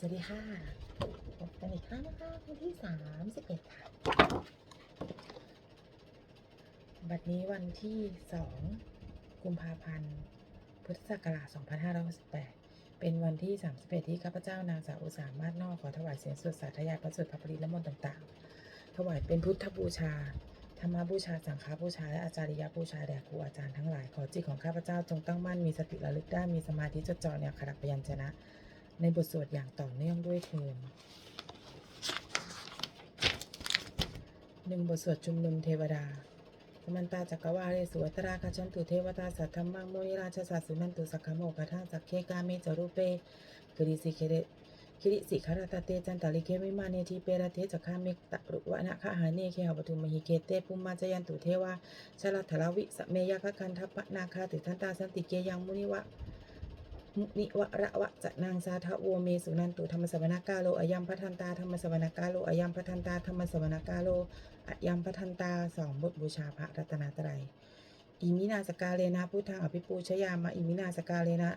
สวัสดีค่ะพบกันอีกครั้งนะคะวันที่สามสิบเอ็ดค่ะ บัดนี้วันที่สองกุมภาพันธ์ พุทธศักราช2568เป็นวันที่31ที่ข้าพเจ้านางสาวอุสามารถนอกขอถวายเสียงสวดสาธยายพระสุดพระปริและมนต์ต่างๆ ถวายเป็นพุทธบูชา ธรรมบูชา สังฆบูชา และอาจาริยบูชาแด่ครูอาจารย์ทั้งหลาย ขอจิตของข้าพเจ้าจงตั้งมั่น มีสติระลึกได้ มีสมาธิจดจ่อในอักขระพยัญชนะ ในบทสวดอย่างต่อเนื่องด้วยเทินหนึ่งบทสวดชุมนุมเทวดาสมันตาจักรวาเลสุวัตราคชันตุเทวตาสัทธรรมังโมนิราชสัสสุนันตุสักขโมกทังสักเคกาเมจรูเปกริสิเคเรคิริสิคารตาเตจันตาลิเควิมาเนทีเประเทจักขาเมกตะรุวะนะคะหาเนเคหปทุมหิเกเตปุมมาจยันตุเทวาชลัทธลวิสเมยะคะคันทัปปนาคาติทันตาสันติเกยังมุนิวะ มุนิวะระวะจะนางสาทะโวเมสุนันตุธรรมสวนากาโลอายัมพัทันตาธรรมสวนากาโลอายัมพัทันตาธรรมสวนากาโลอายัมพัทันตาสองบทบูชาพระรัตนตรัยอิมินาสกาเลนะพุทธังอภิปูชยามะอิมินาสกาเลนะ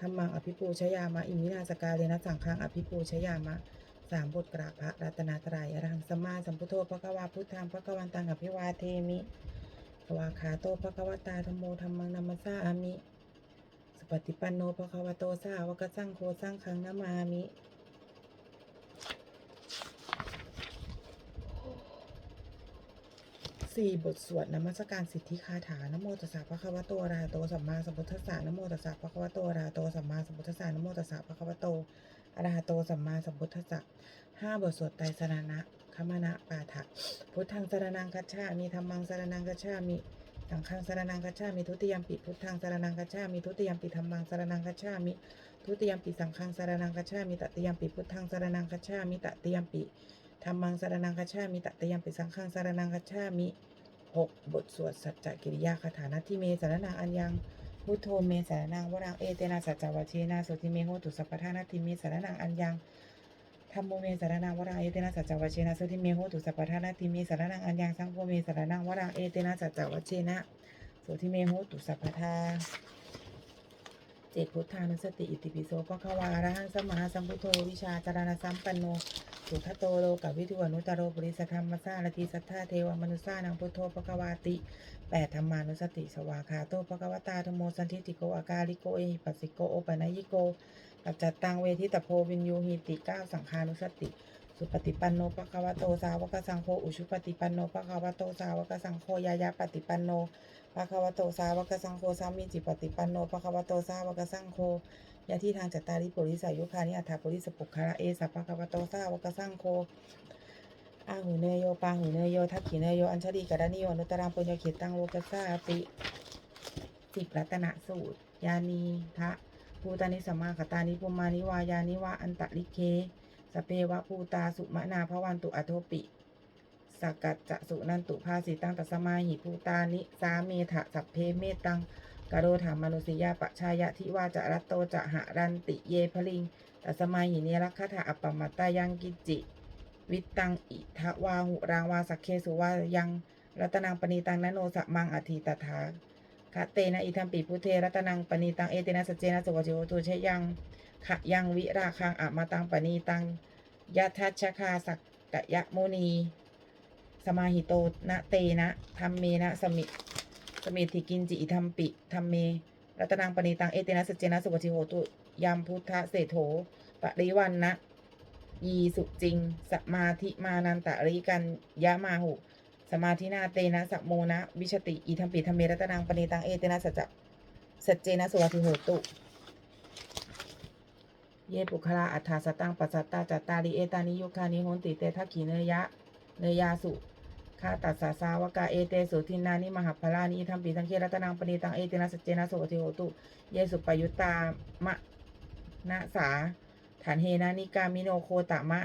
ธรรมังอภิปูชยามะอิมินาสกาเลนะสังฆังอภิปูชยามะสามบทกราบพระรัตนตรัยอรหังสัมมาสัมพุทโธพระกวาพุทธังพระกวันตังอภิวาเทมิสวาขาโตพระกวตาธรรมโมธรรมังนัมมัสสามิ ปฏิปันโนภะควะโตสาวกสังโฆสังฆังนามามิสี่บทสวดนมัสการสิทธิคาถานโมตัสสะภะคะวโตะระหะโตสัมมาสัมพุทธัสสะนโมตัสสะภะคะวโตะระหะโตสัมมาสัมพุทธัสสะนโมตัสสะภะคะวโตอะรหะโตสัมมาสัมพุทธัสสะห้าบทสวดไตรสรณะคมณะปาฐะพุทธังสรนังคัจฉามิธรรมังสรนังคัจฉามิ สังฆังสารนังกัจฉามิทุติยมปิพุทธังสารนังกัจฉามิทุติยมปิธรรมังสารนังกัจฉามิทุติยมปิสังฆังสารนังกัจฉามิตติยมปิพุทธังสารนังกัจฉามิตติยมปิธรรมังสารนังกัจฉามิตติยมปิสังฆังสารนังกัจฉามิหกบทสวดสัจจกิริยาคาถานาทิเมสารนังอัญญังพุทโธเมสารนังวรังเอเตนะสัจจวัชเชนะสุติเมโหตุสัพพทานาทิเมสารนังอัญญัง ธรรมโมเมสารนังวราเอเตนะสัจจวัชเชนะสุติเมโหตุสัพพทานาติเมสารนังอัญญังสังโฆเมสารนังวราเอเตนะสัจจวัชเชนะสุธิเมโหตุสัพพทาเจตพุทธานุสติอิติปิโสปะควาระหังสมมาสัมพุทโธวิชาจารณสัมปันโน สุขโตโลกับวิทูอนุตตรโรปริสธรรมสารติสัทธาเทวมนุสานังพุทโธปะคะวาติแปดธรรมานุสติสวากขาโตปะคะวตาธโมสันทิติโกอากาลิโกเอหิปัสสิโกโอปะนยิโกปัจจตังเวทิตโพวินยูหิติเก้าสังฆานุสติสุปฏิปันโนปะคะวะโตสาวกสังโฆอุชุปฏิปันโนปะคะวะโตสาวกสังโฆยายาปฏิปันโนภะคะวะโตสาวกสังโฆสามีจิปฏิปันโนภะคะวะโตสาวกสังโฆ ยะที่ทางจัตตาริปุริสายุคานิอัฏฐปุริสปุคคาระเอสัพพะคะวะโตสาวกสังโฆอาหูเนยโยปาหูเนยโยทักขิเนยโยอัญชลีกะดานิโยนุตรังปุญญเขตตังโลกัสสาติสิบรัตนสูตร ยานีทะภูตานิสมาคตานิปุมานิวายานิวาอันตะลิเคสเปวะภูตาสุมะนาภวันตุอโทปิสกัจจะสุนันตุภาสิตังตัสมาหิภูตานิสาเมถะสัพเพเมตัง กโรธามนุสิยาปชายะทิวาจะรัตโตจะหะรันติเยพลิงตัสมาหิเนรคถะอัปปมัตตายังกิจิ วิตังอิทวาหุรางวาสักเคสุวายังรัตนังปณีตังนโนสะมังอธิตถาคะเตนะอิทัมปิพุเทรัตนังปณีตังเอเตนะสเจนะสวจิโอตุเชยังขะยังวิราคังอะมาตังปณีตังยัทัชคาสักกะยะโมนี สมาหิโตนะเตนะธรรมเมนะสมิ สมิธิกินจิอิธรรมปิธรรมเม รัตนังปณีตัง เอเตนะสเจนะสุปฏิโหตุยามพุทธเศโถปริวันนะยีสุจริง สมาธิมานันตะริกันยะมาหุ สมาธินาเตนะสัมโมนะ วิชติอิธรรมปิธรรมเมรัตนังปณีตัง เอเตนะสัจสัจเจนะสุปฏิโหตุ เยปุคลาอัฏฐาสตังปัสสัตตาจัตตาริเอตานิยุคานิโหนติเตทักขีเนยะ เนยาสุ คาตัสสาสาวกาเอเตสุทินานิมหาพลานิธรรมปีทังเครัตนังปณิตังเอเตนะสจเจนะโสติโหตุเยสุปยุตตามะนะสาฐานเฮนานิกามิโนโคตมะ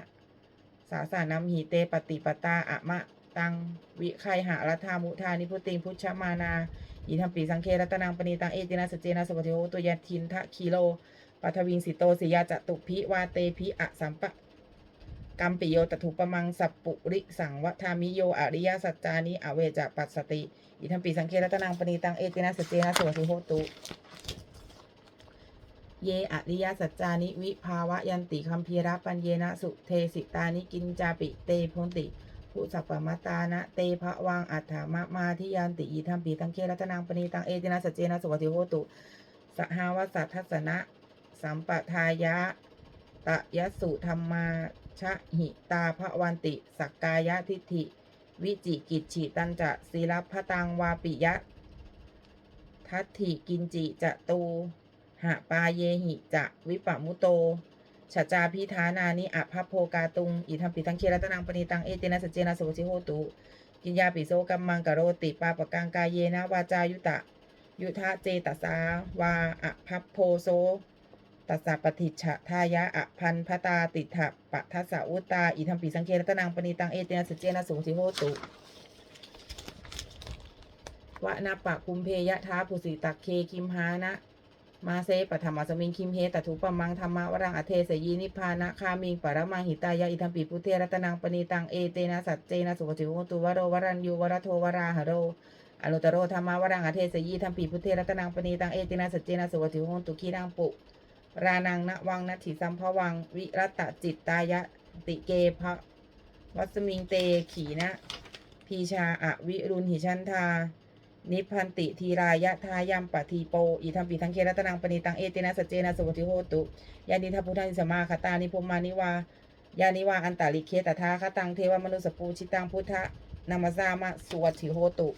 สาสานัมหิเตปฏิปตาอะมะตังวิไคหะรัฐามุทานิพุติงพุชมานาอิธรรมปีสังเครัตนังปณิตังเอเตนะสจเจนะโสติโหตุยทินทะคีโลปัทวิงสิโตสิยาจตุพิวาเตพิอะสัมปะ กัมปิโยตถุปมังสัปปุริสังวัฏามิโยอริยสัจจานิอเวจปัสสติ อิทัมปีสังเครัตนังปณีตังเอตินะสเจนะสวสิโหตุ เยอริยสัจจานิวิภาวะยันติคัมภีระปัญเยนะสุเทสิตานิกินจาปิเตโพนติผู้สัพปมาตานะเตภะวังอัฏฐามะมาทิยันติอีทัมปีตังเครัตนังปณีตังเอตินะสเจนะสุวัติโหตุสหาวสัทสนะสัมปทายะตะยะสุธรรมา ชะหิตาภวันติ สักกายะทิฏฐิ วิจิกิจฉิตันจะศีลพตังวาปิยะ ทัตถิกินจิจะตูหะปาเยหิจะวิปะมุโตฉจาพิธานานิอะพัพโพกาตุง อิทัมปิทังเครัตนังปณิตัง เอเตนะสเจนะสุวชิโหตุ กินยาปิโสกัมมังกโรติปาปกังกายเยนะวาจายุตะ ยุทะเจตสาวาอะพัพโพโซ ตัสสะปฏิจฉทายะอะพันพตาติถะปะทัสสะอุตตาอิทัมปิสังเครัตนังปณิตังเอเตนะสจเจนะสุวชิโหตุวะนาปะคุมเพยะท้าภุสิตักเคคิมหานะมาเซปะธรรมสมิงคิมเฮตถุปะมังธรรมะวรังอเทสยีนิพานะคามิงปะระมังหิตายะอิทัมปิพุทเทรัตนังปณีตังเอเตนะสัจเจนะสุปฏิโหตุวโรวรัญยูวรโทวราหโรอนุตตโรธรรมะวรังอเทสยีทัมปิพุทเทรัตนังปณีตังเอเตนะสัจเจนะสุปฏิโหตุคีรังปุ รานังนะวังนัถิสัมภวัง วิรัตจิตตายะติเกภะวัสมิงเตขีนะพีชาอะวิรุณหิชันทา นิพันติทีรายะทายัมปะทีโปอีทัมปีทังเครัตนังปณิตังเอเตนะสเจนะสุปฏิโหตุยานิทัพุทธันิสมาคตานิพมานิวายานิวาอันตาลิเคตถาคตังเทวมนุสปูชิตังพุทธนามสามะสุวัติโหตุ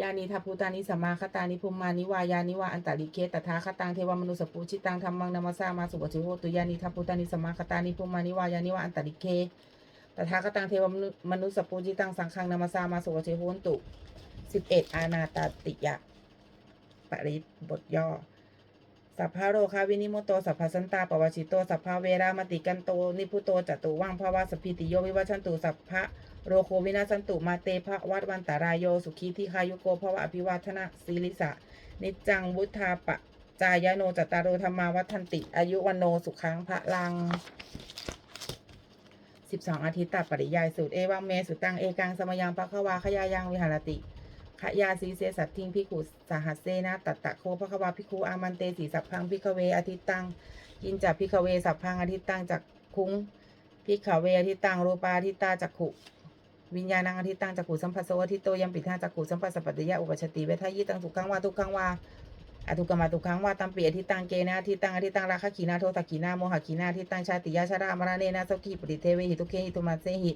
ยานิทัพพุทธานิสมาคตานิพพมานิวายานิวาอันตาลิเคตถาคตังเทวมนุสปูชิตังธรรมังนามาสามาสุวัติโหตุยานิทัพพุทธานิสมาคตานิพพมานิวายานิวาอันตาลิเคตถาคตังเทวมนุมนุสปูจิตังสังฆังนามาสามาสุวเชโหตุสิบเอ็ดอานาตติยะปริบทย่อสัพพะโรคาวินิโมโตสัพพสันตาปวชิโตสัพพะเวรามติกันโตนิพุโตจตุว่างภาวะสพพิติโยวิวัชันตุสัพพะ โรโควินาสันตุมาเตภะวัดวันตารายโยสุขีที่คายุโกภวะอภิวาทนะสีลิสะ นิจังวุธาปะ จายโนจตตารโรธรรมาวัฒนติ อายุวันโนสุขังพระลังสิบสองอาทิตย์ตัดปริยายสูตรเอวังเมสุตังเอกังสมยังปะควาขยายังวิหารติขยาสีเสสัตทิงพิขุสหัสเซนะตัตตะโคพะควาพิคุอามันเตสีสัพพังพิกเวอาทิตตังกินจากพิกเวสัพพังอาทิตตังจากคุ้งพิกเวอาทิตตังรูปาอาทิตตาจักขุ วิญญาณังอาทิตตังจักขุสัมปัสสวะทิตโตยัมปิทาจักขุสัมปัสสะปัตติยะอุปชติเวทายตังสุขังวาทุกขังวาอทุกขมาทุกขังว่าตัมเปียทิตังเกนะทิตังอทิตังราคะขีนาโทตขีนาโมหขีนาทิตังชาติยาชารามรณเนนะสกิปริเทเวหิทุเคหิตุมาเสหิ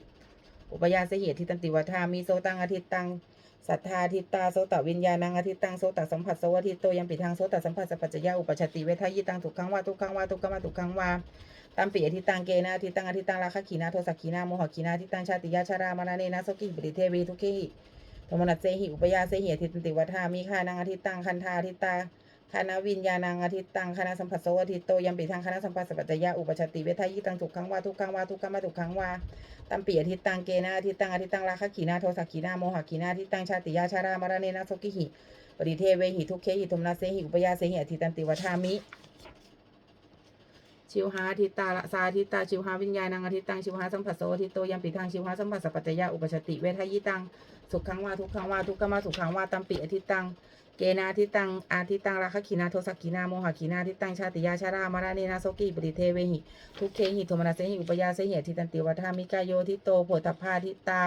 อุปยาเสหิทิตันติวัฏามีโซตังอทิตังสัทธาทิตาโสตวิญญาณังอทิตังโสตสัมผัสโสวทิตโตยัมปิทังโสตสัมผัสสปัจจยาอุปชติเวทายตังทุกขังว่าทุกขังว่าทุกขมาทุกขังว่า ตัมปีอทิตังเกนะทิตังอทิตังราคะขีนาโทสักขีนาโมหขีนาทิตังชาติยาชารามารณเนนะสกิปริเทเวทุเคหิธรรมนัสเสหิอุปยาเสหิทิตันติวัฏามีฆานังอทิตังคันธาทิตาคณะวิญญาณังอาทิตังคณะสัมผัสโสอาทิตโตยัมปิทางคณะสัมผัสสัพพจยะอุปชติเวทายิตังทุกขังวาทุกขังวาทุกขมาทุกขังวาตัมปีอาทิตังเกนะอาทิตังอาทิตังราคะขีนาโทสักขีนาโมหขีนาอาทิตังชาติยาชารามารณเนนะสกิหิปริเทเวหิทุกเคหิทุมนาเสหิอุปยาเสหิอทิตันติวัฏามิ ชิวหาทิตาละสาอาทิตาชิวหาวิญญาณังอาทิตตังชิวหาสัมผัสโสอาทิตโตยัมปิทางชิวหาสัมผัสสัพพจยะอุปชติเวทายิตังสุขขังวาทุกขังวาทุกขมาสุขขังวาตัมปีอาทิตตังเกนาทิตังอาทิตังราคะขีนาโทสักขีนาโมหขีนาทิตังชาติยาชารามาราเนนาโสกิปริเทเวหิทุกเคหิโทมนาเสหิอุปยาเสหิทิตันติวัฏามิกายโยทิโตโพธพาทิตา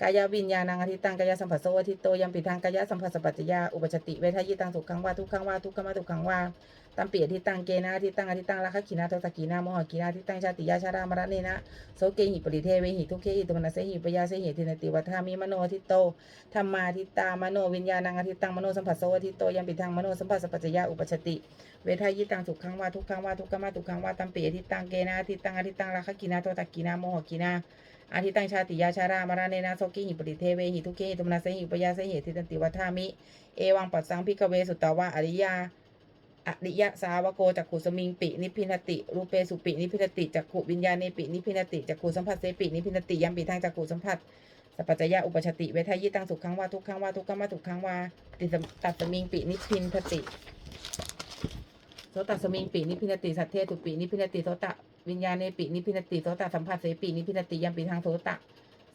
กายวิญญาณังอทิตังกายสัมผัสโสอทิโตยัมปิทางกายสัมผัสสปัจจยาอุปชติเวทายิตังสุขังวาทุกขังวาทุกขมาทุกขังวา ตัมเปีอทิตังเกนาทิตังอทิตังราคะขีนาโทสักขีนาโมหขีนาทิตังชาติยาชารามราเนนะโสเกหิปริเทเวหิทุกเคหิโทมนาเสหิปยาเสหิทินติวัฏามิมโนทิโตธรรมาทิตามโนวิญญาณังอทิตังมโนสัมผัสโสอทิโตยัมปิทังมโนสัมผัสสปัจจยาอุปชติ เวทายิตังสุขังวาทุกขังวาทุกขมาทุกขังวาตัมเปีอทิตังเกนาอทิตังอทิตังราคะกินาโทตักกินาโมหกินาอาทิตังชาติยาชารามาราเนนะโสกิหิปริเทเวหิทุกเกหิตุมนาเสหิปยาเสหิทิตันติวัฏามิ เอวังปัสสังพิกเวสุตตวะอริยา อริยสาวโกจักขุสมิงปินิพินติรูเปสุปินิพินติจักขุวิญญาณเนปินิพินติจักขุสัมผัสเสปินิพินติยัมปิทางจักขุสัมผัสสัพพจยะอุปชติเวทายิตังสุขังวาทุกขังวาทุกขมาทุกขังวาติสตัดสมิงปินิพินติโสตสมิงปินิพินติสัทเทตุปินิพินติโสตะวิญญาณเนปินิพินติโสตสัมผัสเสปินิพินติยัมปิทางโสตะ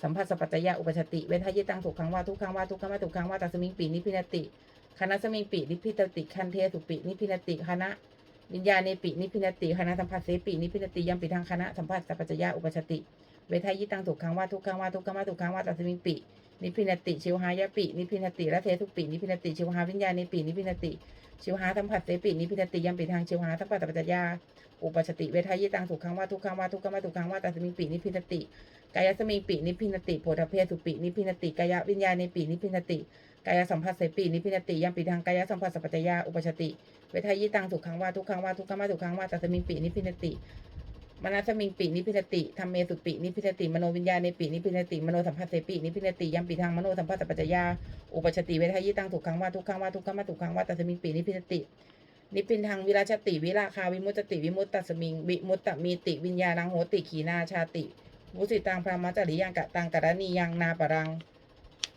สัมผัสสัพพจยะอุปชติเวทายิตังสุขังวาทุกขังวาทุกขมาทุกขังวาตัสมิงปินิพินติ คณะสมิงปินิพิตติคันเทสุปินิพินติคณะวิญญาเนปินิพินติคณะสัมผัสเสปินิพินติยัมปิทางคณะสัมผัสสัพพัญญาอุปชติเวทายิตังถูกขังว่าทุกขังว่าทุกขังว่าทุกขังว่าตัสมิงปินิพินติชิวหายปินิพินติและเทสุปินิพินติชิวหาวิญญาเนปินิพินติชิวหาสัมผัสเสปินิพินติยัมปิทางชิวหาสัพพัสสัพพัญญาอุปชติเวทายิตังถูกขังว่าทุกขังว่าทุกขังว่าทุกขังว่าตัสมิงปินิพินติกายสมิงปินิพินติโพธเพสุปินิพินติกายวิญญาเนปินิพินติ กายสัมผัสเสปีนิพินติยัมปีทางกายสัมผัสสัพพยาอุปชติเวทายตังสุขังว่าทุกขังว่าทุกขังว่าทุกขังว่าตัสมิงปีนิพินติมนัสมิงปีนิพินติธรรมเมสุปีนิพินติมโนวิญญาณในปีนิพินติมโนสัมผัสเสปีนิพินติยัมปีทางมโนสัมผัสสัพพยาอุปชติเวทายตังสุขังว่าทุกขังว่าทุกขังว่าทุกขังว่าตัสมิงปีนิพินตินิพินทางวิราชติวิราคาวิมุตติวิมุตตัสมิงวิมุตตมีติวิญญาณังโหติขีนาชาติวุสิตังพระมัจจริยังกะตังกรณียังนาปรัง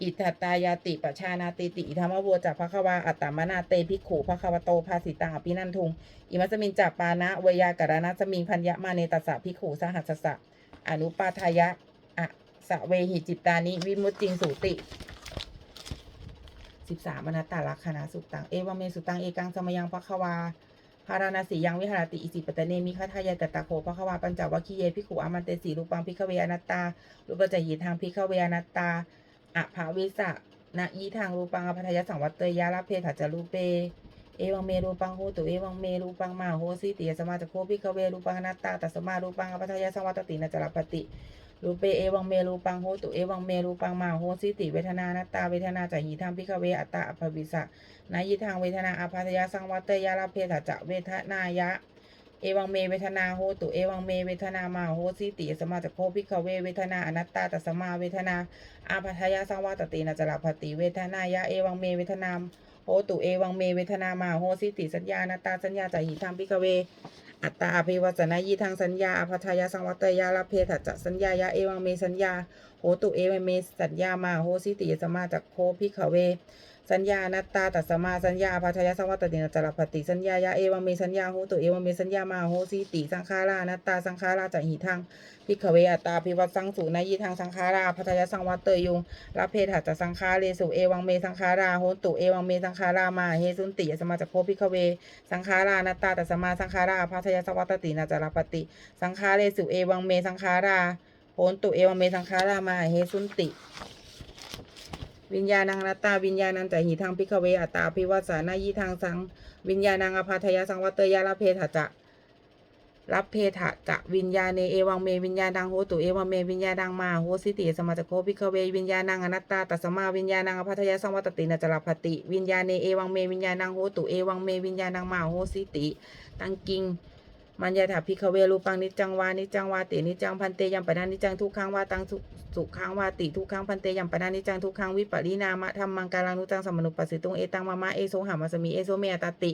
อิทัตตายาติปชานาติติอิธรรมวัวจากพระควาอัตตมนาเตภิกขุพระควโตภาสิตังอภินันทุงอิมัสมินจับปานะเวยากรณะสมิงพัญญะมาเนตัสสะภิกขุสหัสสะอนุปาทายะอะสะเวหิจิตตานิวิมุตติงสูติสิบสามอนัตตลักษณะสุตัง เอวเมสุตัง เอกังสมยังพระควาพาราณสียังวิหารติอิสิปตะเนมิคาทายากตตะโคพระควาปัญจวัคคีเยภิขุอามันเตสีรูปังพิกเวอนัตตารูปจยิทางพิกเวอนัตตา อภาวิสะนะยีทางรูปังอภัทยสังวัตเตยาลาเพถัจจารูเป เอวังเมรูปังโหตุเอวังเมรูปังมาโหสิติยสมาจโคพิกเวรูปังอนัตตาตัสมารูปังอภัทยสังวัตตินจารปติรูเปเอวังเมรูปังโหตุเอวังเมรูปังมาโหสิติเวทนานัตตาเวทนาจหิทางพิกเวอัตตาอภวิสะนายีทางเวทนาอภัทยสังวัตเตยาลาเพถัจจเวทนายะ เอวังเมเวทนาโหตุ เอวังเมเวทนามาโหสิติสมาจโคพิกเวเวทนาอนัตตาตัสมาเวทนา อาภัทยาสังวาตตินาจลาภติเวทนายะเอวังเมเวทนามโหตุเอวังเมเวทนามาโหสิติสัญญานาตาสัญญาจหิธรรมพิกเว อัตตาอภิวัจนายีทางสัญญาอาภัทยาสังวัตยาลาเพถัจะสัญญายะเอวังเมสัญญาโหตุเอวังเมสัญญามาโหสิติสมาจักโคพิกเว สัญญานัตตาตัสมาสัญญาอาภัทยาสังวัตตินาจลาภติสัญญายะเอวังเมสัญญาโหตุเอวังเมสัญญามาโหสิติสังขารานัตตาสังขาราจหิทางพิกเวอตาพิวัตสังสุนายีทางสังขาราพัทยสังวัตเตยุงรับเพถัจสังขาเรสุเอวังเมสังขาราโหตุเอวังเมสังขารามาเฮสุนติสมาจักโคพิกเว สังขารานัตตาตัสมาสังขาราพัทยสังวัตตินาจารปติสังขาเรสุเอวังเมสังขาราโหตุเอวังเมสังขารามาเฮสุนติ วิญญาณังนัตตาวิญญาณังจหิทางพิกเวอัตตาพิวัสานายีทางสัง วิญญาณังอภัทยสังวัตเตยาลเพถัจะรับเพทะจะวิญญาเนเอวังเมวิญญาณังโหตุเอวังเมวิญญาณังมาโหสิติสมาจโคพิกเววิญญาณังอนัตตาตัสมาวิญญาณังอภัทยสังวัตตินาจารปติวิญญาเนเอวังเมวิญญาณังโหตุเอวังเมวิญญาณังมาโหสิติ ตังกิง มันยาถาพิกเวรูปังนิจังวานิจังวาตินิจังพันเตยัมปนานิจังทุกขังวาตังสุสุขังวาติทุกขังพันเตยัมปนานิจังทุกขังวิปริณามะธรรมังกาลังนุจังสมนุปัสสิตุงเอตังมะมะเอโซหามัสมีเอโซเมตติ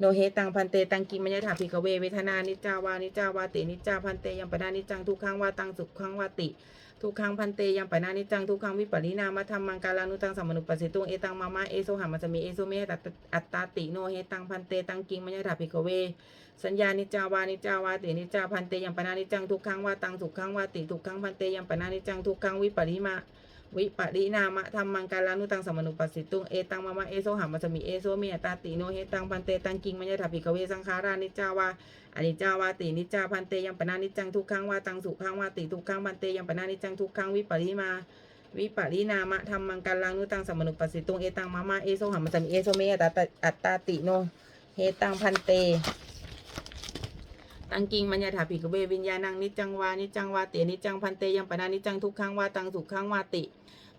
โนเฮตังพันเตตังกิมัญญาถาภิกเวเวทนานิจาวานิจาวาตินิจาพันเตยัมปนานิจังทุกขังวาตังสุขังวาติทุกขังพันเตยัมปนานิจังทุกขังวิปริณามะธรรมังกาลานุตังสมนุปัสสิตุงเอตังมามาเอโซหามัสมีเอโซเมตตอัตตาติโนเฮตังพันเตตังกิมัญญาถาภิกเว สัญญานิจาวานิจาวาตินิจาพันเตยัมปนานิจังทุกขังว่าตังสุขังว่าติทุกขังพันเตยัมปนานิจังทุกขังวิปริมาวิปริณามะธรรมังกาลานุตังสมนุปัสสิตุงเอตังมะมะเอโซหามัสมิเอโซเมียตาติโนเฮตังพันเตตังกิงมัญญาถภิกเวสังขารานิจาวาอนิจาวาตินิจาพันเตยัมปนานิจังทุกขังว่าตังสุขังว่าติทุกขังพันเตยัมปนานิจังทุกขังวิปริมาวิปริณามะธรรมังกาลานุตังสมนุปัสสิตุงเอตังมะมะเอโซหามัสมิเอโซเมตาอัตตาติโนเฮตังพันเต ตังกิงมัญญาถาภิกเววิญญาณังนิจังวานิจังวาเตนิจังพันเตยัมปนานิจังทุกขังวาตังสุขังวาติ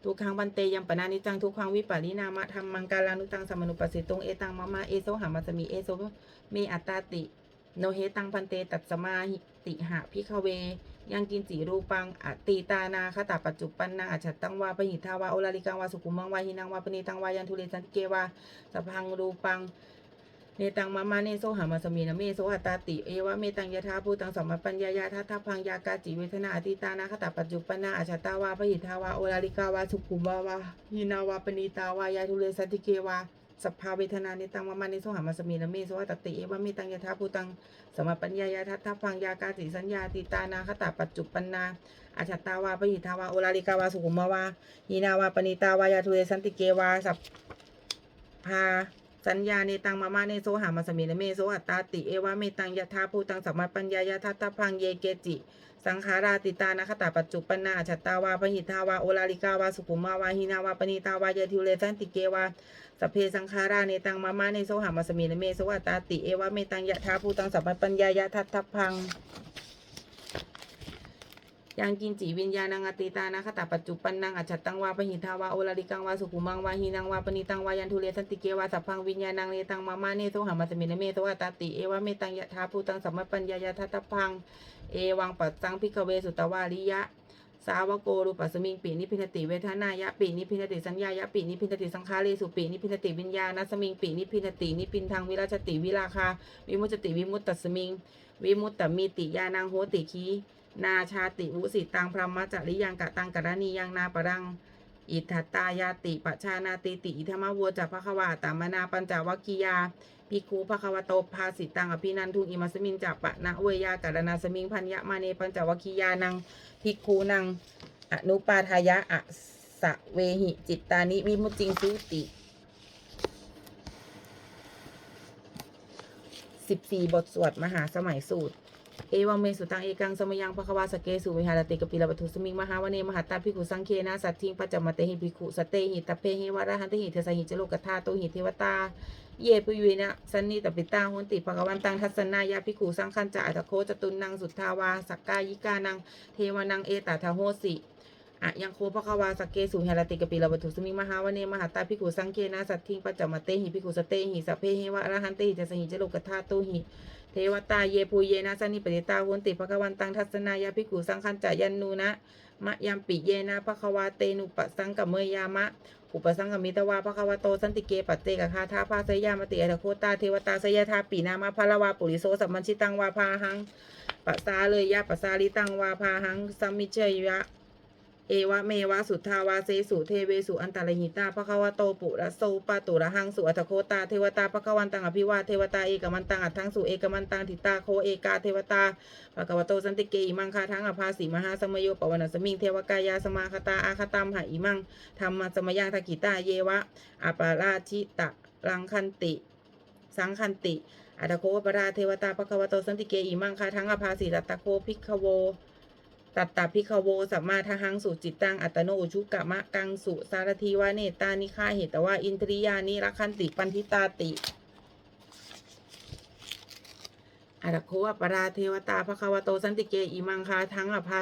ทุกขังพันเตยัมปนานิจังทุกขังวิปาริณามะธรรมังกาลานุตังสมนุปัสสิตุงเอตังมะมะเอโซหามัสมิเอโซเมอัตตาติโนเฮตังพันเตตัสสมาหิติหะพิกเว ยังกินจีรูปังอติตานาคตาปัจจุปันนาอัจฉตังวาปหิทาวาโอลาลิกังวาสุขุมังวาหินังวาปณีตังวายันทุเรสันติเกวาสพังรูปัง เนตังมามาเนโซหามาสมีนะเมโซอัตตาติ เอวะเมตังยะธาภูตังสัมมาปัญญายาทัตถพังยากาจิเวทนาอติตานาคตาปัจจุปนาอาชาตาวาพหิทาวาโอลาลิกาวาสุขุมวาวาหินาวาปณีตาวายาทุเรสติเกวาสัพพาเวทนาเนตังมามาเนโซหามาสมีนะเมโซอัตตติเอวะเมตังยะธาภูตังสัมมาปัญญายาทัตถพังยากาจิสัญญาติตานาคตาปัจจุปนาอาชาตาวาพหิทาวาโอลาลิกาวาสุขุมวาวาหินาวาปณีตาวายาทุเรสันติเกวาสัพพา สัญญาเนตังมามาเนโซหามาสมินเมโซอัตตาติเอวะเมตังยะธาภูตังสัมมาปัญญายะทัตตพังเยเกจิ สังขาราติตานาคตาปัจจุปนาอัจฉตาวาพหิทาวาโอลาลิกาวาสุขุมาวาหินาวาปณิตาวายะทิวเลสันติเกวาสพเพสังขาราเนตังมามาเนโซหามาสมินเมโซอัตตาติเอวะเมตังยะธาภูตังสัมมาปัญญายะทัตตพัง ยังกินจีวิญญาณังอติตานาคตาปัจจุปันนังอัจฉตังวาปหิทาวาโอลาลิกังวาสุขุมังวาหินังวาปณิตังวายันทุเรสันติเกวาสัพพังวิญญาณังเนตังมามาเนโสหามาสมินเมโสอัตตาติเอวะเมตังยะธาภูตังสัมมปัญญายะทัตพังเอวังปัสสังพิกเวสุตวาริยะสาวโกรูปัสมิงปีนิพินติเวทนายะปีนิพินติสัญญายะปีนิพินติสังขาเรสุปีนิพินติวิญญาณสมิงปีนิพินตินิพินทางวิราชติวิราคาวิมุตติวิมุตตสมิง วิมุตตมีติยานังโหติคี นาชาติวุสิตังพรหมจริยังกะตังกะรณียังนาปรัง อิทัตตายาติปชานาติติอิธรรมวัวจัพพะควาตามนาปัญจวัคคียาภิกขุภควโตภาสิตังอภินันทุงอิมัสมิงจัปปะนะเวยากะรณาสมิงพัญญะมาเนปัญจวัคคียานังภิกขุนังอนุปาทายะอสะเวหิจิตตานิวิมุตติงสุติ สิบสี่บทสวด มหาสมัยสูตร เอวังเมสุตังเอกังสมยังภควาสเกสุวิหารติกปิลปทุสมิงมหาวเนมหัตตาภิกขุสังเคนะสัตทิงปัจจมเตหิภิกขุสเตหิตะเพหิวะรหันติหิเทสหิจโลกธาโตหิเทวตา เยปุยนะสันนิตปิตาหุนติภควันตังทัศนายาภิกขุสังคันจะอัตโคจตุนนังสุทธาวาสักกายิกานังเทวานังเอตตาโหสิ อะยังโคภควาสกเกสุเหรติกปิลวัตุสมิมหาวเนมหาตาภิขุสังเคนะสัตทิงปัจจมเตหิภิขุสเตหิสัพเพหิวะอรหันเตหิเทสหิจโลกธาตุหิ เทวตาเยภูเยนะสันนิปติตาหุนติภควันตังทัศนายาภิขุสังคันจะยันนูนะมะยัมปิเยนะภควาเตนุปสังกเมยามะ อุปสังกมิตวาภควโตสันติเกปัตเตกะคาทาภาสยามติอัตโคตาเทวตาสยทาปีนามาพลาวาปุริโสสัมมัญชิตังวาพาหังปัสสาเลยยะปัสสาลิตังวาพาหังสัมมิเชยะ เอวะเมวะสุทธาวาเสสุเทเวสุอันตารหิตาภควโตปุระโสปะตุระหังสุอัตโคตาเทวตาภควันตังอภิวาเทวตาเอกมันตังอัตถังสุเอกมันตังทิตาโคเอกาเทวตาภควโตสันติเกอิมังคาทังอภาสีมหาสมโยปวนสมิงเทวกายาสมาคตาอาคตัมหะอิมังธรรมสมยังทกิตาเยวะอปาราชิตะรังคันติ สังคันติอัตโคปราเทวตาภควโตสันติเกอิมังคาทังอภาสีรัตโคภิกขโว ตัตตาพิคโวสัมมาทหังสุจิตตังอัตโนชุกะมะกังสุสารทีวาเนตานิฆาเหตวาอินทริยานิรักขันติปันทิตาติอัตโคอปราเทวตาพระควโตสันติเกอิมังคาทังอภา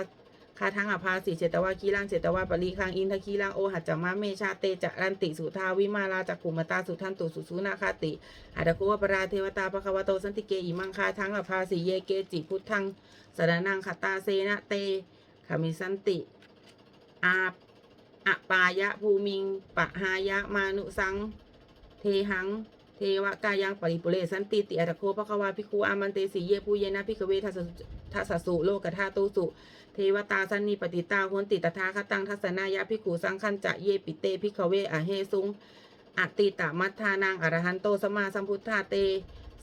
คาทังอภาสิเจตวาคีลังเจตวาปรีคังอินทคีลังโอหัจจามะเมชาเตจะรันติสุทาวิมาลาจักขุมตาสุทันตุสุสุนาคาติอัตโคอปราเทวตาภควโตสันติเกอิมังคาทังอภาสิเยเกจิพุทธังสรนังคตาเซนะเตขมิสันติอาอปายะภูมิงปะหายะมานุสัง เทหังเทวกายังปริปุเรสันติติอัตโคภควาภิกขุอามันเตสีเยปูเยนะภิกเวทัส ทัสสุโลกธาตุสุ เทวตาสันนิปติตาโหนติตถาคตังทัสนายะภิขุสังคันจะเยปิเตภิขเวอะเฮสุงอัตติตามัทธานังอรหันโตสมมาสัมพุทธาเต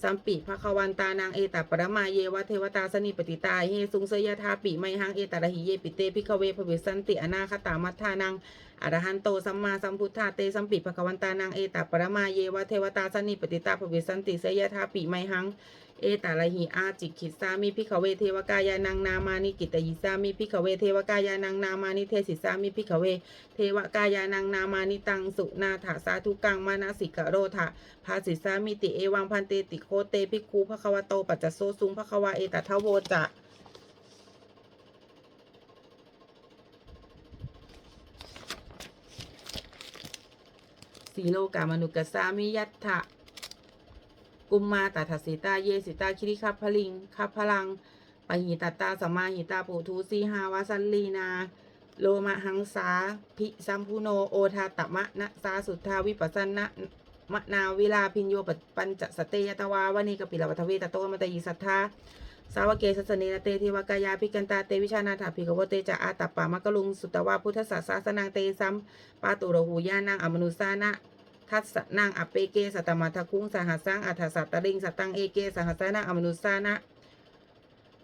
สัมปิภควันตานางเอตปรมาเยวะเทวตาสนิปติตาเฮสุงเสยทาปิไมหังเอตระหิเยปิเตพิกเวภเวสันติอนาคตามัทธานังอรหันโตสัมมาสัมพุทธาเตสัมปิภควันตานางเอตปรมาเยวะเทวตาสนิปติตาภเวสันติเสยทาปิไมหัง เอตาลหิอาจิกิสามิพิขเวเทวกายานังนามานิกิตยิสามิพิขเวเทวกายานังนามานิเทศิสามิพิขเว เทวกายานังนามานิตังสุนาถาสาธุกังมานาสิกะโรธาภาสิสามิติเอวังพันเตติโคเตภิกขุภควโตปัจจโซสุงภควาเอตทะโวจะสีโลกามนุกสามิยัตถะ กุมมาตถสิตาเยสิตาคิริคัพพลิงคัพพลังปหิตตาสมมาหิตาปูทูสีหาวาสัลลีนา โลมาหังสาพิสัมพุโนโอทาตมะนะสาสุทธาวิปัสสนะมะนาวิลาพินโยปัญจสเตยตวาวานีกปิลวัทเวตโตมตยิสัทธาสาวเกสสเนนะเตเทวกายาภิกันตาเตวิชานาถาภิกวเตจะอาตัปปามะกะลุงสุตวาพุทธศาสสนังเตสัมปาตุรหูยานังอมนุสานะ ทัสนางอเปเก สัตตมัทคุงสหัสสังอัฏฐสัตตริง สัตตังเอเก สหัสสนะอมนุสสานะ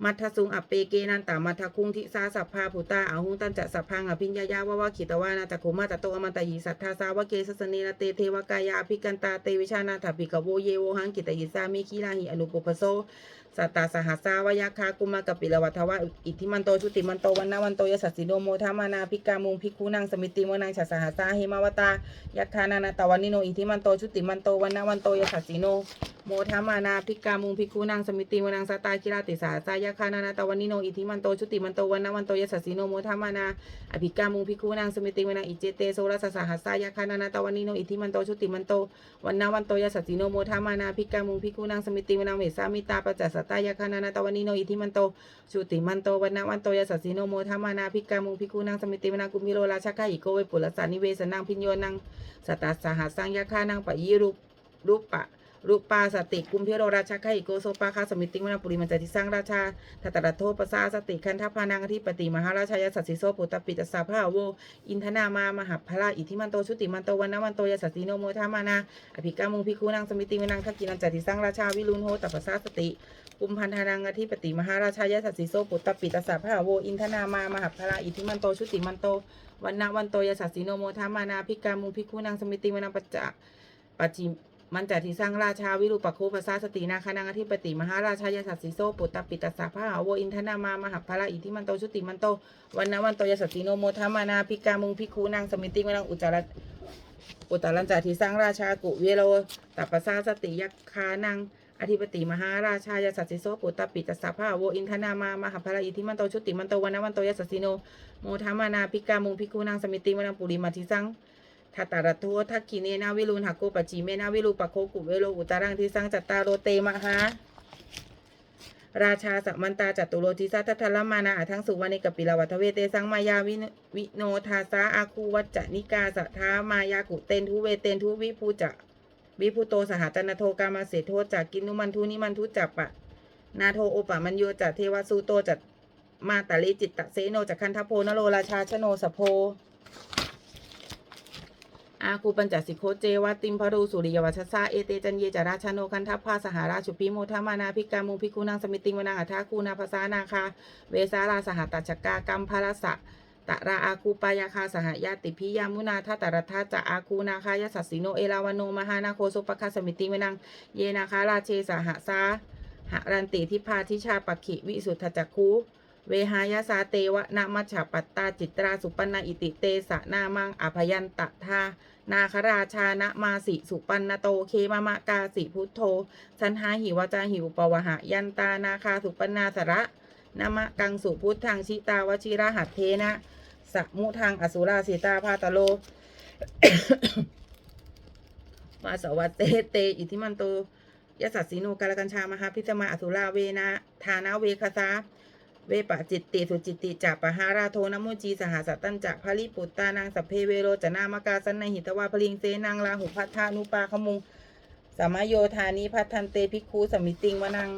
มัทสุงอัปเปเกนันตามัทคุงทิสาสัพพาภูตาอาหุงตันจะสัพพังอภิญญายาวาวาขิตวานาตะโคมาตะโตอมันตะหิสัทธาสาวะเกสสเนระเตเทวกายาภิกันตาเตวิชานาถปิกโวเยโวหังกิตยิสามิคีลาหิอนุปปโสสัตตาสหัสสาวายาคากุมากปิลวัฏวะอิทธิมันโตชุติมันโตวันนาวันโตยสัสสิโนโมทามานาภิกามุงภิกขุนังสมิติมนังฉัสสหัสสาหิมาวตายัคานานาตวันนิโนอิทธิมันโตชุติมันโตวันนาวันโตยสัสสิโนโมทามานาภิกามุงภิกขุนังสมิติมนังสตาคิราติสาสายคคานานาตวันนิโนอิทิมันโตชุติมันโตวันนาวันโตยสัสสิโนโมทามานาอภิกามุงภิกขุนังสมิติมนังอิเจเตโสรสสหัสายัคานานาตวันนิโนอิทิมันโตชุติมันโตวันนาวันโตยสัสสิโนโมทามานาภิกามุงภิกขุนังสมิติมนังเวสามิตาปัจจสัตตายัคานานาตวันนิโนอิทิมันโตชุติมันโตวันนาวันโตยสัสสิโนโมทามานาภิกามุงภิกขุนังสมิติมนังกุมิโรราชกาอิโกเวปุรสานิเวสนังพิญโยนังสตาสสหัสสังยาคานังปะยีรูปรูปปะ รูปปาสติกุมเพิโรราชาไคโกโซปาคาสมิติมนาปุริมันจติสร้างราชาทัตตะโทปสาสติคันทพานังอธิปติมหาราชายสัสสิโสปุตตปิตสาภาโวอินทนามามหาพระอิทธิมันโตชุติมันโตวันนวันโตยสัสสิโนโมทามานาอภิกามุงพิคูนังสมิติมนังทักกินันจติสร้างราชาวิรุณโหตัปสาสติกุมพันธานังอธิปติมหาราชายสัสสิโสปุตตปิตสาภาโวอินทนามามหาพระอิทธิมันโตชุติมันโตวันนาวันโตยสัสสิโนโมทามานาภิกามุงพิคุนังสมิติมนังปัจจปัจจิ มันจะทีสร้างราชาวิรูปโคปสาสตินาคานังอธิปติมหาราชายสัสสิโซปุตตปิตสสะพะหาโวอินทนามามหาภระอิทิมันโตชุติมันโตวันนวันโตยสัสสิโนโมทามานาภิกามุงพิคุนังสมิติมนังอุจารอุตตรันจะที่สร้างราชากุเวโรตัปปสาสติยักคานังอธิปติมหาราชายสัสสิโสปุตตปิตสสะพะหาโวอินทนามามหาภระอิทิมันโตชุติมันโตวันนวันโตยสัสสิโนโมทามานาพิกามุงพิกุนางสมิติมนังปุริมาทิสัง ทัตตารัตโททักขิเนนาวิรุณหักโกปจจิเมนาวิรูปะโคกุเวโลอุตารังทิสังจัตตาโรเตมหาราชาสัมมันตาจัตุโรทิสัทธลมานาทั้งสุวรรณิกปิลวัทเวเตสังมายาวิวิโนทาสาอาคูวัจจนิกาสัทธามายากุเตนทุเวเตนทุวิภูจะวิภูโตสหจันโทกามาเสโทจากกินุมันทุนิมันทุจัปปะนาโทโอปะมันโยจัเทวสูโตจัมาตาลิจิตตะเสโนจักคันทโพนโรราชาชโนสโพ อาคูปัญจสิโคเจวติมพรูสุริยวัชสาเอเตจันเยจาราชโนคันทัพพาสหาราชุปิโมทามานาภิกามุงภิกุนังสมิติมนังอัฏฐาคูนาภาษานาคา เวสาราสหตัจจกากรรมภารสะตะราอาคูปายาคาสหยาติพิยามุนาทัตรัทธาจะอาคูนาคายสัสสิโนเอลาวโนมหานาโคสุปคาสมิติมนังเยนาคาราเชสหสาหรันติทิพาทิชาปักขิวิสุทธจักคู เวหายาสาเตวะนามัชปัตตาจิตราสุปันนาอิติเตสะนามังอภยันตทานาคราชานะมาสิสุปันนโตเคมามะกาสิพุทโธสันหาหิวจาหิวปวหะยันตานาคาสุปันนาสระนามะกังสุพุทธังชิตาวชิระหัตเทนะสมุทังอสุราสิตาพาตโลวาสวัตเตเตอิทิมันโตยสัสสิโนกาลกัญชามหาพิจมาอสุราเวนะทานาเวคสา เวปะจิตติสุจิตติจัปะหาราโทนโมจีสหสัตตัญจะพริปุตตานางสัพเพเวโรจนามกาสันนหิตวาพลิงเซนางลาหุพัทธานุปาขมุงสามโยธานิพัทธันเตภิกขุสมิติงวนัง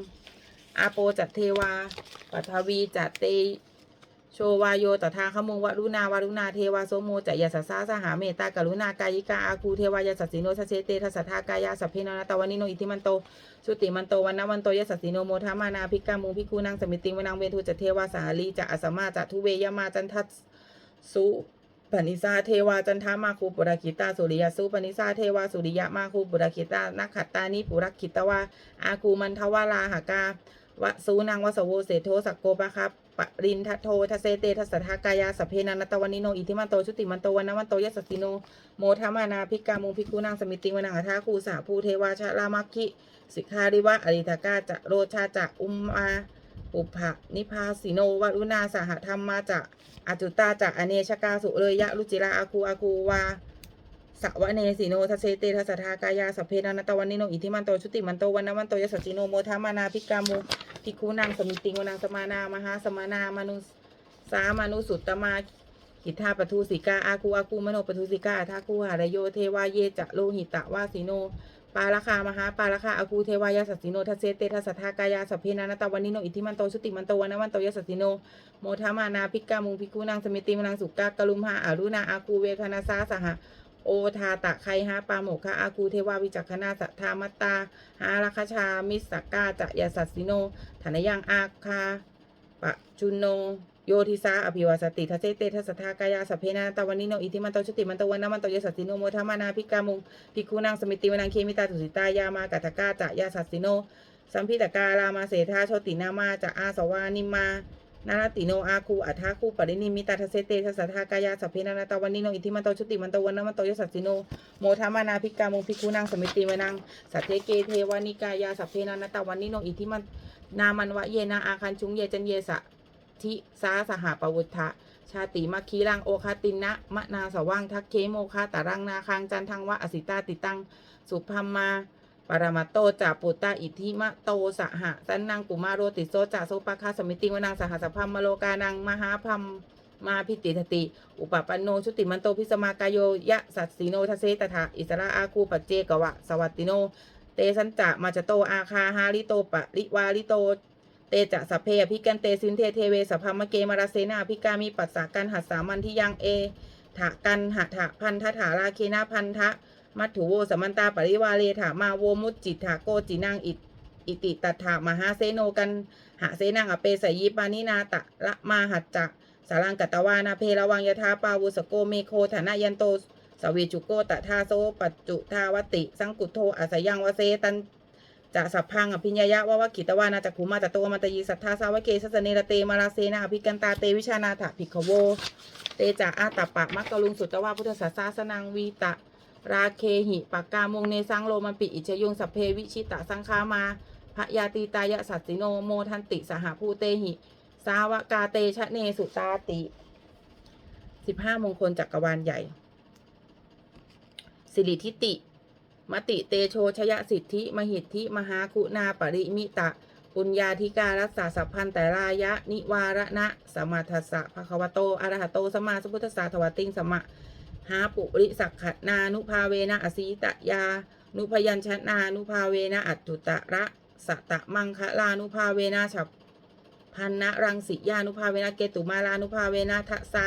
อาโปจัตเทวาปัทวีจัตเต โชวายโยตถาขมุงวรุณาวรุณาเทวาโสโมจะยาสสาสหาเมตตากรุณากายิกาอาคูเทวายาสัสสิโนทะเชเตทัสสทากายาสัพเพนนาตวานิโนอิทิมันโตชุติมันโตวันนวันโตยสัสสิโนโมทามานาภิกามุภิคูนังสมิติวนังเวทุจเทวาสาลีจะอสมมาจะทุเวยมาจันทัสสุปนิสาเทวาจันทามาคูปุระคิตาสุริยสุปนิสาเทวาสุริยะมาคูปุระคิตานักขัตตานิปุระคิตวาอาคูมันทวาลาหากาวะสูนังวสโวเสโทสักโกปะครับ ปรินทโททเสเตทัสทากายาสเพนันตวานิโน อิทิมันโต ชุติมันโตวันนวันโตยสสิโน โมทามานาภิกามุภิกุนางสมิติวนังอัฏฐาคูสาภูเทวาชะรามัคคิสิกขาริวะอริทากาจะโรชาจะอุมมาปุภะนิพาสิโนวรุณาสหธรรมมาจะอจุตาจะอเนชกาสุเลยยะรุจิราอาคูอาคูวา สวะเนสิโนทัสเสเตทัสทากายาสพเพนันตวันนิโนอิทิมันโตชุติมันโตวันนวันโตยสัสสิโนโมทามานาภิกามุภิกขุนางสมิติงวนังสมานามหาสมานามนุสามานุสุตตมาหิทธาปทุสิกาอาคูอาคูมโนปทุสิกาทาคูหารโยเทวาเยจะโลหิตะวาสิโน ปาราคามหาปาราคาอาคูเทวายาสัสิโนทัสเสเตทัสทากายาสัพเพนันตวันนิโนอิทิมันโตชุติมันโตวันนวันโตยสัสสิโนโมทามานาภิกามุงภิกุนางสมิติมนังสุกากะลุมหาอารุณาอาคูเวคณาสาสหะ โอทาตะไคหาปาโมคะอาคูเทวาวิจักขณาสัทธามตาหาราคชา มิสสกาจะยาสัสิโนธนยังอาคาปะจุนโนโยทิสาอภิวาสติทัสเซเตทัสทากายาสพเพนาตาวันนิโนอิทิมันโตชุติมันโตวันนามันโตยสัสสิโนโมทามานาพิกามุงพิกุนังสมิติวนังเคมิตาตุสิตายามากัตถกาจะยาสัสสิโนสัมพิตการามาเสธาโชตินามาจะอาสวานิมา นาราติโนอาคูอัทาคูปรินิมิตาทสเสเตทัสสทากายาสพเพนานาตาวันนิโนอิทิมันโตชุติมันโตวันนามันโตยสัสสิโนโมทามานาพิกามุงพิกุนังสมิติวนังสัทเทเกเทวานิกายาสัพเพนานาตาวันนิโนอิทิมันนามันวะเยนาอาคันชุงเยจันเยสะทิสาสหปวุฒะชาติมัคคีรังโอคาตินะมะนาสว่างทักเคโมคาตารังนาคังจันทังวะอสิตาติตังสุพัมมา ปรมาโตจาปุตตาอิทิมะโตสหะสันนังกุมาโรติโซจาโสปะคาสมิติวนังสหสพัมมโลกานังมหาพัมมาพิติทติ อุปปันโนชุติมันโตพิสมากายโยยะสัตสีโนทเสตถาอิสระอาคูปัจเจกวะ สวัตติโน เตสันจะมาจโตอาคาหาลิโตปะริวาลิโต เตจะสัพเพอภิกันเตสินเทเทเวสพพมเกมราเสนาพิกามีปัสสากันหัสสามันที่ยังเอถะกันหะถะพันทถาราเคนาพันทะ มัตถุโวสมันตาปริวาเลถามาโวมุจิตถาโกจินังอิอิติตัตถามหาเซโนกันหาเซนังอเปสยิปานินาตะละมาหัจจะสารังกัตวานาเพระวังยทาปาวุสโกเมโคฐานะยันโตสเวจุโกตะทาโซปัจจุทาวติ สังกุโทอาสยังวเซตันจะสัพพังอภิญญายะวะวะกิตวานาจักขุมาจตโตมาตยีสัทธาสาวะเกสสเนระเตมาราเซนาอภิกันตาเตวิชานาถภิกขโว เตจะอาตปะมักกะลุงสุตวาพุทธศาสาสนังวีตะ ราเคหิปากกามงเนสังโลมันปิอิชยุงสัพเพวิชิตะสังคามาพระยาตีตายะสัตสิโนโมทันติสหภูเตหิ สาวกาเตชะเนสุตาติสิบห้ามงคลจักรวาลใหญ่ สิริทิติ มติเตโชชยสิทธิ มหิทธิ มหาคุณาปริมิตะ ปุญญาธิการรักษาสัพพันแต่รายะ นิวารณะสมมาทัสสะภะคะวะโตอะระหะโตสมมาสมพุทธสสะทวติงสมะ หาปุริสักขนา นุภาเวนะอสีตะยา นุพยัญชนานุภาเวนะอัตตุตระสะตะมังคะลานุภาเวนะฉับพันนะรังสิยานุภาเวนะเกตุมาลานุภาเวนะทะสา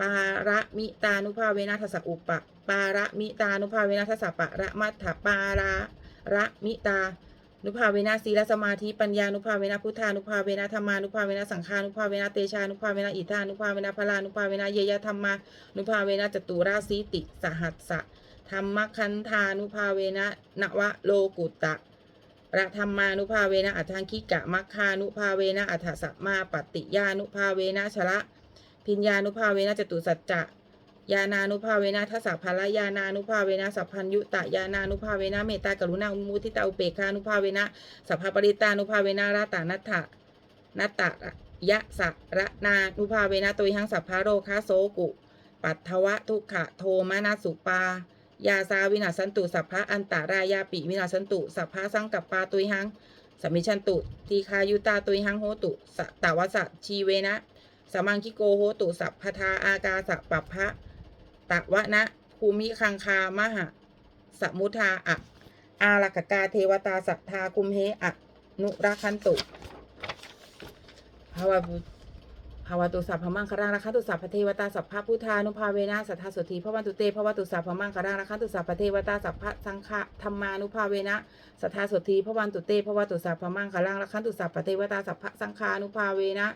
ปาระมิตานุภาเวนะทัสอุปะปาระมิตานุภาเวนะทัสปะระมัตถปาระระมิตา นุภาเวนะศีลสมาธิปัญญานุภาเวนะพุทธานุภาเวนะธรรมานุภาเวนะสังฆานุภาเวนะเตชานุภาเวนะอิทานุภาเวนะพลานุภาเวนะเยยธรรมานุภาเวนะจตุราสีติสหัสสะธรรมคันธานุภาเวนะนวะโลกุตตะระธรรมานุภาเวนะอัฏฐังคิกะมัคคานุภาเวนะอัฏฐสัมมาปฏิยานุภาเวนะชละพิญญานุภาเวนะจตุสัจจะ ยานานุภาเวนะทัสสะภาลยานานุภาเวนะสัพพัญยุตะยานานุภาเวนะเมตตากรุณาอุมุทิตาอุเปกขานุภาเวนะสัพพปริตานุภาเวนะราตานัตถะนัตตะยะสะระนานุภาเวนะตุยหังสัพพะโรคาโสกุ ปัทวะทุกขะโทมานาสุปายาสาวินาสันตุสัพพะอันตารายาปิวินาสันตุสัพพะสังกัปปาตุยหังสมิชันตุทีคายุตาตุยหังโหตุสตาวสะชีเวนะสมังคิโกโหตุสัพพทาอากาสะปัพพะ ตะวะนะภูมิคังคามหะสมุทาอะอารักกาเทวตาสัทธาคุมเหอะนุรักขันตุภาวะภาวะตุสัพพมังคารังรักขันตุสัพพเทวตาสัพพะพุทธานุภาเวนะสัทธาสุธีพระวันตุเตพระวันตุสัพพมังคารังรักขันตุสัพพเทวตาสัพพะสังฆะธรรมานุภาเวนะสัทธาสุธีพระวันตุเตพระวันตุสัพพมังคารังรักขันตุสัพพเทวตาสัพพะสังฆานุภาเวนะ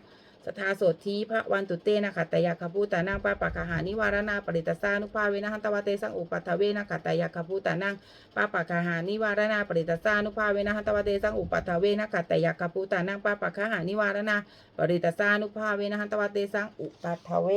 สทาโสทีพระวันตุเตนะคะตยาคภูตานังปาปะกะหานิวารณาปริตสานุภาเวนะหันตวเตสังอุปัฏฐเวนะคะตยาคภูตานังปาปะกะหานิวารณาปริตสานุภาเวนะหันตวเตสังอุปัฏฐเวนะคะตยาคภูตานังปาปะกะหานิวารณาปริตสานุภาเวนะหันตวเตสังอุปัฏฐเว